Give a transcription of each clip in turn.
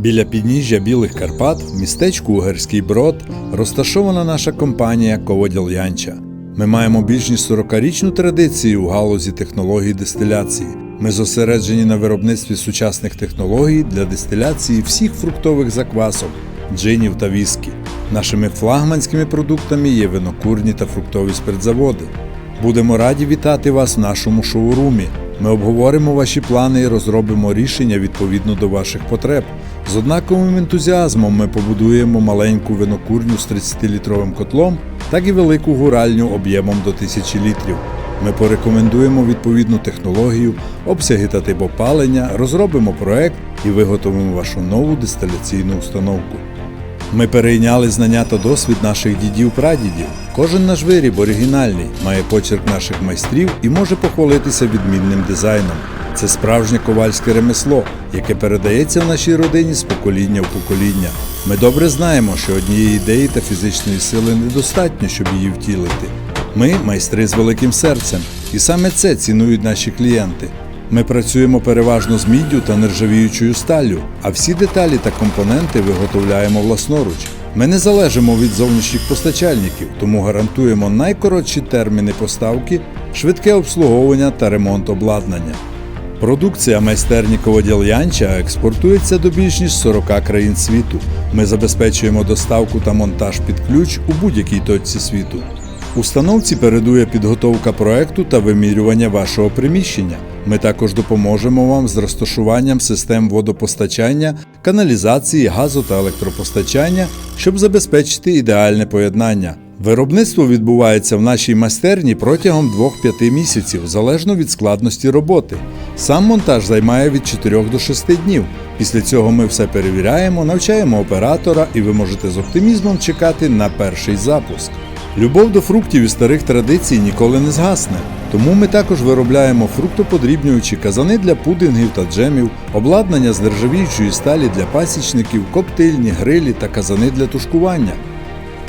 Біля підніжжя Білих Карпат, в містечку Угерський Брод, розташована наша компанія Ководіл Янча. Ми маємо більш ніж 40-річну традицію у галузі технологій дистиляції. Ми зосереджені на виробництві сучасних технологій для дистиляції всіх фруктових заквасок, джинів та віскі. Нашими флагманськими продуктами є винокурні та фруктові спиртзаводи. Будемо раді вітати вас в нашому шоурумі. Ми обговоримо ваші плани і розробимо рішення відповідно до ваших потреб. З однаковим ентузіазмом ми побудуємо маленьку винокурню з 30-літровим котлом, так і велику гуральню об'ємом до 1000 літрів. Ми порекомендуємо відповідну технологію, обсяги та тип опалення, розробимо проект і виготовимо вашу нову дистиляційну установку. Ми перейняли знання та досвід наших дідів-прадідів. Кожен наш виріб оригінальний, має почерк наших майстрів і може похвалитися відмінним дизайном. Це справжнє ковальське ремесло, яке передається в нашій родині з покоління в покоління. Ми добре знаємо, що однієї ідеї та фізичної сили недостатньо, щоб її втілити. Ми майстри з великим серцем, і саме це цінують наші клієнти. Ми працюємо переважно з міддю та нержавіючою сталлю, а всі деталі та компоненти виготовляємо власноруч. Ми не залежимо від зовнішніх постачальників, тому гарантуємо найкоротші терміни поставки, швидке обслуговування та ремонт обладнання. Продукція майстерні Ководілянча експортується до більш ніж 40 країн світу. Ми забезпечуємо доставку та монтаж під ключ у будь-якій точці світу. Установці передує підготовка проекту та вимірювання вашого приміщення. Ми також допоможемо вам з розташуванням систем водопостачання, каналізації, газу та електропостачання, щоб забезпечити ідеальне поєднання. Виробництво відбувається в нашій майстерні протягом 2-5 місяців, залежно від складності роботи. Сам монтаж займає від 4 до 6 днів. Після цього ми все перевіряємо, навчаємо оператора, і ви можете з оптимізмом чекати на перший запуск. Любов до фруктів і старих традицій ніколи не згасне. Тому ми також виробляємо фруктоподрібнюючі казани для пудингів та джемів, обладнання з нержавіючої сталі для пасічників, коптильні, грилі та казани для тушкування.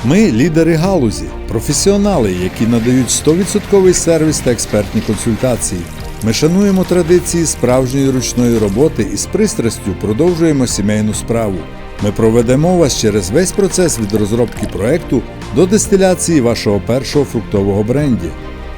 Ми лідери галузі, професіонали, які надають 100% сервіс та експертні консультації. Ми шануємо традиції справжньої ручної роботи і з пристрастю продовжуємо сімейну справу. Ми проведемо вас через весь процес від розробки проекту до дистиляції вашого першого фруктового бренді.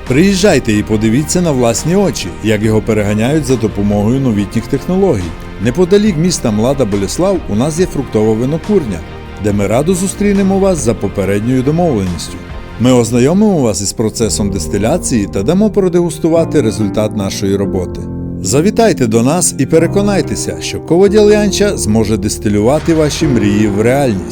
Приїжджайте і подивіться на власні очі, як його переганяють за допомогою новітніх технологій. Неподалік міста Млада Боліслав у нас є фруктова винокурня, де ми радо зустрінемо вас за попередньою домовленістю. Ми ознайомимо вас із процесом дистиляції та дамо продегустувати результат нашої роботи. Завітайте до нас і переконайтеся, що ководілянча зможе дистилювати ваші мрії в реальність.